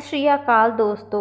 ਸਤਿ ਸ਼੍ਰੀ ਅਕਾਲ ਦੋਸਤੋ।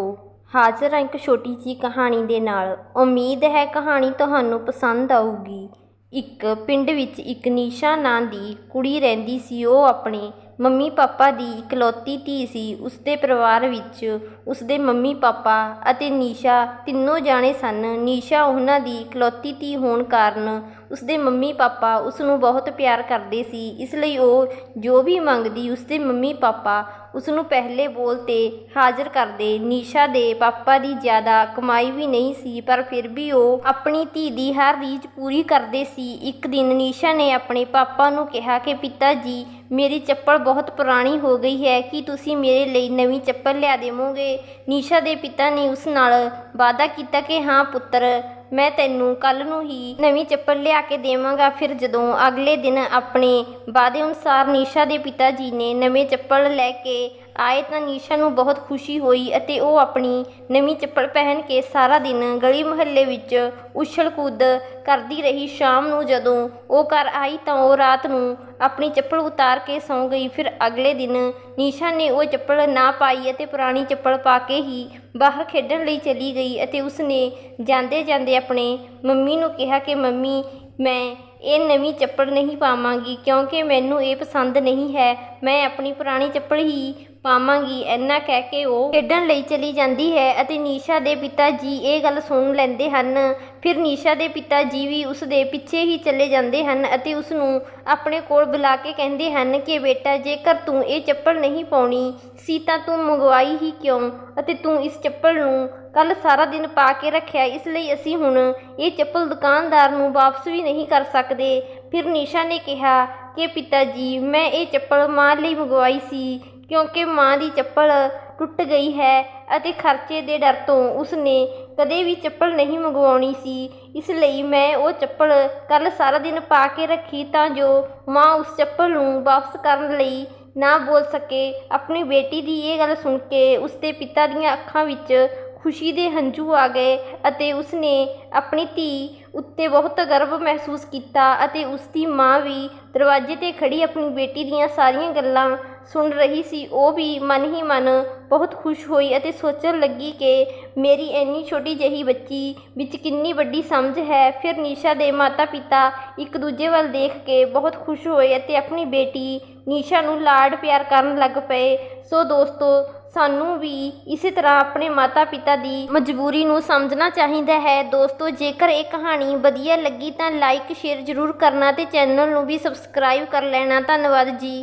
ਹਾਜ਼ਰ ਹਾਂ ਇੱਕ ਛੋਟੀ ਜਿਹੀ ਕਹਾਣੀ ਦੇ ਨਾਲ। ਉਮੀਦ ਹੈ ਕਹਾਣੀ ਤੁਹਾਨੂੰ ਪਸੰਦ ਆਊਗੀ। ਇੱਕ ਪਿੰਡ ਵਿੱਚ ਇੱਕ ਨੀਸ਼ਾ ਨਾਂ ਦੀ ਕੁੜੀ ਰਹਿੰਦੀ ਸੀ। ਉਹ ਆਪਣੇ ਮੰਮੀ ਪਾਪਾ ਦੀ ਇਕਲੌਤੀ ਧੀ ਸੀ। ਉਸਦੇ ਪਰਿਵਾਰ ਵਿੱਚ ਉਸਦੇ ਮੰਮੀ ਪਾਪਾ ਅਤੇ ਨੀਸ਼ਾ ਤਿੰਨੋਂ ਜਾਣੇ ਸਨ। ਨੀਸ਼ਾ ਉਹਨਾਂ ਦੀ ਇਕਲੌਤੀ ਧੀ ਹੋਣ ਕਾਰਨ ਉਸਦੇ ਮੰਮੀ ਪਾਪਾ ਉਸ ਨੂੰ ਬਹੁਤ ਪਿਆਰ ਕਰਦੇ ਸੀ। ਇਸ ਲਈ ਉਹ ਜੋ ਵੀ ਮੰਗਦੀ ਉਸਦੇ ਮੰਮੀ ਪਾਪਾ ਉਸ ਨੂੰ ਪਹਿਲੇ ਬੋਲ ਤੇ ਹਾਜ਼ਰ ਕਰਦੇ। ਨੀਸ਼ਾ ਦੇ ਪਾਪਾ ਦੀ ਜ਼ਿਆਦਾ ਕਮਾਈ ਵੀ ਨਹੀਂ ਸੀ, ਪਰ ਫਿਰ ਵੀ ਉਹ ਆਪਣੀ ਧੀ ਦੀ ਹਰ ਰੀਝ ਪੂਰੀ ਕਰਦੇ ਸੀ। ਇੱਕ ਦਿਨ ਨਿਸ਼ਾ ਨੇ ਆਪਣੇ ਪਾਪਾ ਨੂੰ ਕਿਹਾ ਕਿ ਪਿਤਾ ਜੀ ਮੇਰੀ ਚੱਪਲ ਬਹੁਤ ਪੁਰਾਣੀ ਹੋ ਗਈ ਹੈ। ਕਿ ਤੁਸੀਂ ਮੇਰੇ ਲਈ ਨਵੀਂ ਚੱਪਲ ਲਿਆ ਦੇਵੋਗੇ? ਨਿਸ਼ਾ ਦੇ ਪਿਤਾ ਨੇ ਉਸ ਨਾਲ ਵਾਅਦਾ ਕੀਤਾ ਕਿ, ਹਾਂ ਪੁੱਤਰ ਮੈਂ ਤੈਨੂੰ ਕੱਲ ਨੂੰ ਹੀ ਨਵੀਂ ਚੱਪਲ ਲਿਆ ਕੇ ਦੇਵਾਂਗਾ। ਫਿਰ ਜਦੋਂ ਅਗਲੇ ਦਿਨ ਆਪਣੇ ਵਾਅਦੇ ਅਨੁਸਾਰ ਨੀਸ਼ਾ ਦੇ ਪਿਤਾ ਜੀ ਨੇ ਨਵੇਂ ਚੱਪਲ ਲੈ ਕੇ ਆਏ ਤਾਂ ਨੀਸ਼ਾ ਨੂੰ ਬਹੁਤ ਖੁਸ਼ੀ ਹੋਈ ਅਤੇ ਉਹ ਆਪਣੀ ਨਵੀਂ ਚੱਪਲ ਪਹਿਨ ਕੇ ਸਾਰਾ ਦਿਨ ਗਲੀ ਮੁਹੱਲੇ ਵਿੱਚ ਉਛਲ ਕੂਦ ਕਰਦੀ ਰਹੀ। ਸ਼ਾਮ ਨੂੰ ਜਦੋਂ ਉਹ ਘਰ ਆਈ ਤਾਂ ਉਹ ਰਾਤ ਨੂੰ ਆਪਣੀ ਚੱਪਲ ਉਤਾਰ ਕੇ ਸੌਂ ਗਈ। ਫਿਰ ਅਗਲੇ ਦਿਨ ਨੀਸ਼ਾ ਨੇ ਉਹ ਚੱਪਲ ਨਾ ਪਾਈ ਅਤੇ ਪੁਰਾਣੀ ਚੱਪਲ ਪਾ ਕੇ ਹੀ ਬਾਹਰ ਖੇਡਣ ਲਈ ਚਲੀ ਗਈ ਅਤੇ ਉਸਨੇ ਜਾਂਦੇ ਜਾਂਦੇ ਆਪਣੇ ਮੰਮੀ ਨੂੰ ਕਿਹਾ ਕਿ, ਮੰਮੀ, ਮੈਂ ਇਹ ਨਵੀਂ ਚੱਪਲ ਨਹੀਂ ਪਾਵਾਂਗੀ ਕਿਉਂਕਿ ਮੈਨੂੰ ਇਹ ਪਸੰਦ ਨਹੀਂ ਹੈ। ਮੈਂ ਆਪਣੀ ਪੁਰਾਣੀ ਚੱਪਲ ਹੀ ਪਾਵਾਂਗੀ। ਇੰਨਾ ਕਹਿ ਕੇ ਉਹ ਖੇਡਣ ਲਈ ਚਲੀ ਜਾਂਦੀ ਹੈ ਅਤੇ ਨੀਸ਼ਾ ਦੇ ਪਿਤਾ ਜੀ ਇਹ ਗੱਲ ਸੁਣ ਲੈਂਦੇ ਹਨ। ਫਿਰ ਨੀਸ਼ਾ ਦੇ ਪਿਤਾ ਜੀ ਵੀ ਉਸ ਦੇ ਪਿੱਛੇ ਹੀ ਚਲੇ ਜਾਂਦੇ ਹਨ ਅਤੇ ਉਸ ਨੂੰ ਆਪਣੇ ਕੋਲ ਬੁਲਾ ਕੇ ਕਹਿੰਦੇ ਹਨ ਕਿ, ਬੇਟਾ, ਜੇਕਰ ਤੂੰ ਇਹ ਚੱਪਲ ਨਹੀਂ ਪਾਉਣੀ ਸੀ ਤਾਂ ਤੂੰ ਮੰਗਵਾਈ ਹੀ ਕਿਉਂ? ਅਤੇ ਤੂੰ ਇਸ ਚੱਪਲ ਨੂੰ ਕੱਲ ਸਾਰਾ ਦਿਨ ਪਾ ਕੇ ਰੱਖਿਆ, ਇਸ ਲਈ ਅਸੀਂ ਹੁਣ ਇਹ ਚੱਪਲ ਦੁਕਾਨਦਾਰ ਨੂੰ ਵਾਪਸ ਵੀ ਨਹੀਂ ਕਰ ਸਕਦੇ। ਫਿਰ ਨੀਸ਼ਾ ਨੇ ਕਿਹਾ ਕਿ ਪਿਤਾ ਜੀ ਮੈਂ ਇਹ ਚੱਪਲ ਮਾਂ ਲਈ ਮੰਗਵਾਈ ਸੀ, ਕਿਉਂਕਿ ਮਾਂ ਦੀ ਚੱਪਲ ਟੁੱਟ ਗਈ ਹੈ ਅਤੇ ਖਰਚੇ ਦੇ ਡਰ ਤੋਂ ਉਸਨੇ ਕਦੇ ਵੀ ਚੱਪਲ ਨਹੀਂ ਮੰਗਵਾਉਣੀ ਸੀ। ਇਸ ਲਈ ਮੈਂ ਉਹ ਚੱਪਲ ਕੱਲ੍ਹ ਸਾਰਾ ਦਿਨ ਪਾ ਕੇ ਰੱਖੀ ਤਾਂ ਜੋ ਮਾਂ ਉਸ ਚੱਪਲ ਨੂੰ ਵਾਪਸ ਕਰਨ ਲਈ ਨਾ ਬੋਲ ਸਕੇ। ਆਪਣੀ ਬੇਟੀ ਦੀ ਇਹ ਗੱਲ ਸੁਣ ਕੇ ਉਸਦੇ ਪਿਤਾ ਦੀਆਂ ਅੱਖਾਂ ਵਿੱਚ ਖੁਸ਼ੀ ਦੇ ਹੰਝੂ ਆ ਗਏ ਅਤੇ ਉਸਨੇ ਆਪਣੀ ਧੀ ਉੱਤੇ ਬਹੁਤ ਗਰਵ ਮਹਿਸੂਸ ਕੀਤਾ ਅਤੇ ਉਸਦੀ ਮਾਂ ਵੀ ਦਰਵਾਜ਼ੇ ਤੇ ਖੜ੍ਹੀ ਆਪਣੀ ਬੇਟੀ ਦੀਆਂ ਸਾਰੀਆਂ ਗੱਲਾਂ ਸੁਣ ਰਹੀ ਸੀ। ਉਹ ਵੀ ਮਨ ਹੀ ਮਨ ਬਹੁਤ ਖੁਸ਼ ਹੋਈ ਅਤੇ ਸੋਚਣ ਲੱਗੀ ਕਿ ਮੇਰੀ ਇੰਨੀ ਛੋਟੀ ਜਿਹੀ ਬੱਚੀ ਵਿੱਚ ਕਿੰਨੀ ਵੱਡੀ ਸਮਝ ਹੈ। ਫਿਰ ਨਿਸ਼ਾ ਦੇ ਮਾਤਾ-ਪਿਤਾ ਇੱਕ ਦੂਜੇ ਵੱਲ ਦੇਖ ਕੇ ਬਹੁਤ ਖੁਸ਼ ਹੋਏ ਅਤੇ ਆਪਣੀ ਬੇਟੀ ਨਿਸ਼ਾ ਨੂੰ ਲਾਡ ਪਿਆਰ ਕਰਨ ਲੱਗ ਪਏ। ਸੋ ਦੋਸਤੋ ਸਾਨੂੰ ਵੀ ਇਸੇ ਤਰ੍ਹਾਂ ਆਪਣੇ ਮਾਤਾ-ਪਿਤਾ ਦੀ ਮਜਬੂਰੀ ਨੂੰ ਸਮਝਣਾ ਚਾਹੀਦਾ ਹੈ। ਦੋਸਤੋ, ਜੇਕਰ ਇਹ ਕਹਾਣੀ ਵਧੀਆ ਲੱਗੀ ਤਾਂ ਲਾਈਕ ਸ਼ੇਅਰ ਜ਼ਰੂਰ ਕਰਨਾ ਤੇ ਚੈਨਲ ਨੂੰ ਵੀ ਸਬਸਕ੍ਰਾਈਬ ਕਰ ਲੈਣਾ। ਧੰਨਵਾਦ ਜੀ।